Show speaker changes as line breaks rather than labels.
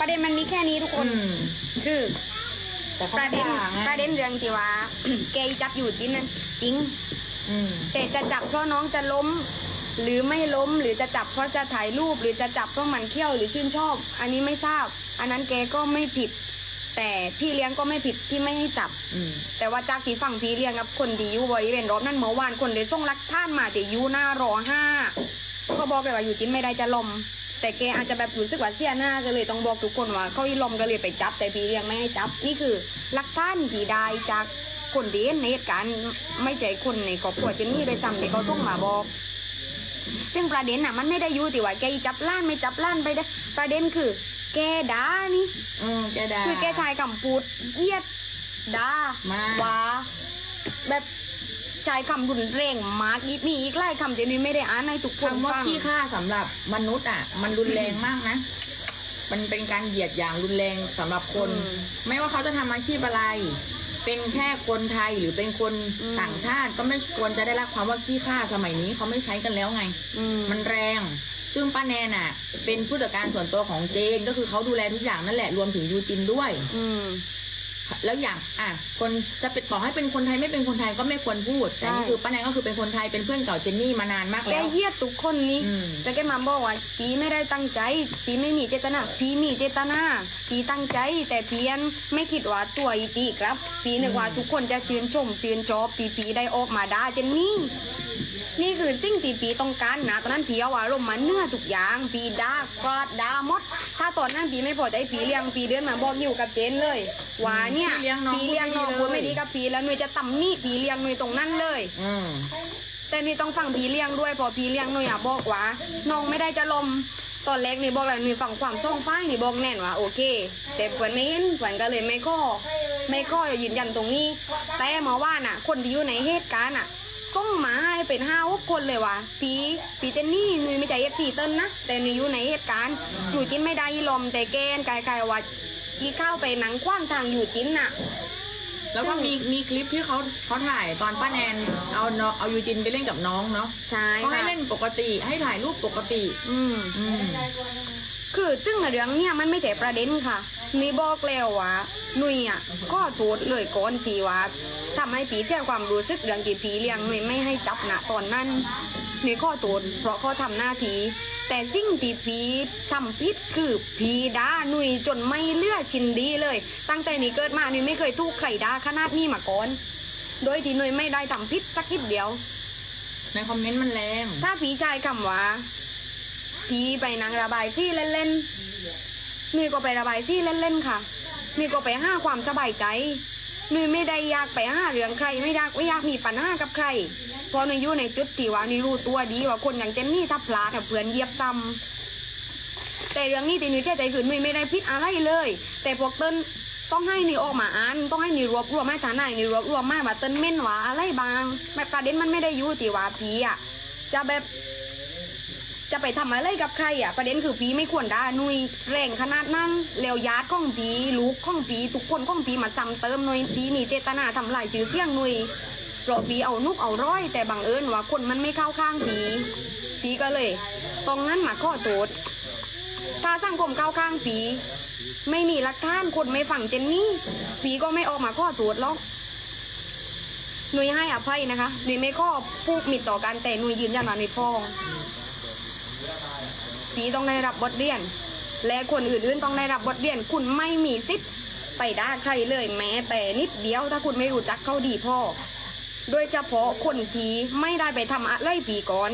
ประเด็นมันมีแค่นี้ทุกคน
อืม
คือ
แต่เขา
ประเด็น
ด่าไง
ประเด็นเรื่องที่ว่าเกย์จับอยู่จริงนั้นจริง
อืม
แต่จะจับเพราะน้องจะล้ม หรือไม่ล้มหรือจะจับเพราะจะถ่ายรูป หรือจะจับเพราะมันเขี้ยวหรือชื่นชอบ อันนี้ไม่ทราบ อันนั้นแกก็ไม่ผิด แต่พี่เลี้ยงก็ไม่ผิดที่ไม่ให้จับ
อืม
แต่ว่าจากที่ฟังพี่เลี้ยงกับคนดีอยู่บริเวณรอบนั้นเมื่อวานคนเลยส่งรักท่านมาแต่อยู่หน้ารอห้าก็บอกเลยว่าอยู่จินไม่ได้จะลม แต่แกอาจจะแบบรู้สึกว่าเสียหน้าก็เลยต้องบอกทุกคนว่าเขาอีลมก็เลยไปจับแต่พี่เลี้ยงไม่ให้จับนี่คือรักท่านที่ได้จากคนดีในเหตุการณ์ไม่ใจคนในครอบครัวเจนนี่โดยซ้ำที่เขาส่งมาบอก ซึ่งประเด็นน่ะมันไม่ได้อยู่ที่ว่าแกจับล้านไม่จับล้านไปได้ประเด็นคือ แกด่านี่
อืมแกด่า
คือแกชายคำพูดเยียดด่า
มา
ว่าแบบ ชายคำรุนแรงมากอีกมีอีกหลายคำเดี๋ยวนี้ไม่ได้อ่านให้ทุกคน
คำว่า
ฟัง
ขี้ข้าสำหรับมนุษย์อะ มันรุนแรงมากนะ มันเป็นการเหยียดอย่างรุนแรงสำหรับคน ไม่ว่าเขาจะทำอาชีพอะไร เป็นแค่คนไทยหรือเป็นคนต่างชาติก็ไม่ควรจะได้รับความว่าขี้ข้าสมัยนี้เขาไม่ใช้กันแล้วไง
อืม
มันแรง ซึ่งป้าแนนอะ เป็นผู้จัดการส่วนตัวของเจนก็คือเขาดูแลทุกอย่างนั่นแหละรวมถึงยูจินด้วย
อืม
แล้วอย่างอะคนจะเป็นต่อให้เป็นคนไทยไม่เป็นคนไทยก็ไม่ควรพูดแต่นี่
ใช่
คือป้าแนนก็คือเป็นคนไทยเป็นเพื่อนเก่าเจนนี่มานานมาก
แก
แล้ว
เยียดทุกคนนี้
อืม
แต่แกมาบอกว่าพีไม่ได้ตั้งใจพีไม่มีเจตนาพีมีเจตนาพีตั้งใจ แต่เพียนไม่คิดว่าตัวอีตีครับพีนึกว่าทุกคนจะชื่นชมชื่นชอบตีพีได้ออกมาด่าเจนนี่ นี่คือสิ่งที่ปีต้องการนะตอนนั้นปีเอาอารมณ์มาเนื้อทุกอย่างปีด่ากราดด่าหมด ถ้าตอนนั้นปีไม่พอใจปีเลี้ยงปีเดือนมาบอกอยู่กับเจนเลยว่าเนี่ย
พี่เลี้ยงน้อง
ปีเลี้ยงน้อง
พู
พู
ด
ด
ไม่
ไม่
ดี
ดี
เลย
กับปีแล้วหน่วยจะตำหนี่ปีเลี้ยงหน่วยตรงนั้นเลย
อืม
แต่นี่ต้องฟังพี่เลี้ยงด้วยเพอพี่เลี้ยงหน่วยอะบอกว่าน้องไม่ได้จะลมตอนแรกนี่บอกแล้วนี่ฟังความต้องฟ้ายนี่บอกแน่นว่าโอเค แต่เพื่อนไม่เห็นเพื่อนก็เลยไม่ข้อ ไม่ข้อยืนยันตรงนี้ แต่เมาว่าน่ะ คนที่อยู่ในเหตุการณ์น่ะ ต้องมาให้เป็นห้าหกคนเลยว่ะพี่พี่เจนนี่หนุยไม่ใจเอฟซีเติ้ลนะ แต่หนุยอยู่ในเหตุการณ์อยู่จินไม่ได้ยีลมแต่แกนกายกายว่าอีเข้าไปหนังคว้างทางอยู่จินน่ะ
แล้วก็มีมีคลิปที่เขาเขาถ่ายตอนป้าแนนเอาน้องเอายูจินไปเล่นกับน้องเนาะ
ใช่
เขาให้
ค่ะ
เล่นปกติให้ถ่ายรูปปกติ
อืม
อืม
คือตึ้งเรื่องเนี่ยมันไม่ใช่ประเด็นค่ะนี่บอกแล้วว่าหนุยอะก็ตูดเลยก่อนปีว่า ทำให้ปีเสียความรู้สึกเรื่องที่ปีเลี้ยงหนุยไม่ให้จับนะตอนนั้นนี่ข้อตูดเพราะเขาทำหน้าที่แต่สิ่งที่พีทำผิดคือพีด่าหนุยจนไม่เลือชินดีเลย ตั้งแต่นี้เกิดมาหนุยไม่เคยถูกใครด่าขนาดนี้มาก่อน โดยที่หนุยไม่ได้ทำผิดสักนิดเดียว
ในคอมเมนต์มันแรง
ถ้าผีชายคำว่าผีไปนางระบายที่เล่นๆนี่ก็ไประบายที่เล่นๆค่ะนี่ก็ไปห้าความสบายใจ หนี่ไม่ได้อยากไปห้าเรื่องใครไม่อยากไม่อยากมีปัญหากับใครเพราะหนี่อยู่ในจุดที่ว่านี่รู้ตัวดีว่าคนอย่างเจนนี่ถ้าพลาดเพื่อนเหยียบซ้ำแต่เรื่องนี้ตีนี่แค่ใจคือนี่ไม่ได้พิษอะไรเลย แต่พวกเติ้นต้องให้นี่ออกมาอ่านต้องให้นี่รวบรวมให้ฐานะนี่รวบรวมมาว่าเติ้นเม่นว่าอะไรบางแบบประเด็นมันไม่ได้อยู่ที่ว่าผีอะจะแบบ จะไปทำอะไรกับใครอะประเด็นคือผีไม่ควรด่าหนุยแรงขนาดนั้นแล้วญาติของผีลูกของผีทุกคนของผีมาซ้ำเติมหนุยผีมีเจตนาทำลายชื่อเสียงหนุยเพราะผีเอานุกเอาร้อย แต่บังเอิญว่าคนมันไม่เข้าข้างผีผีก็เลยตรงนั้นมาข้อโทษถ้าสังคมเข้าข้างผีไม่มีหลักฐานคนไม่ฟังเจนนี่ผีก็ไม่ออกมาข้อโทษหรอกหนุยให้อภัยนะคะหนุยไม่ข้อพูดมิดต่อกันแต่หนุยยืนยันว่าหนุยฟ้อง ผีต้องได้รับบทเรียน และคนอื่นๆต้องได้รับบทเรียน คุณไม่มีสิทธิ์ไปด่าใครเลยแม้ แต่นิดเดียวถ้าคุณไม่รู้จักเขาดีพ่อ โดยเฉพาะคนที่ไม่ได้ไปทำอะไรผีก่อน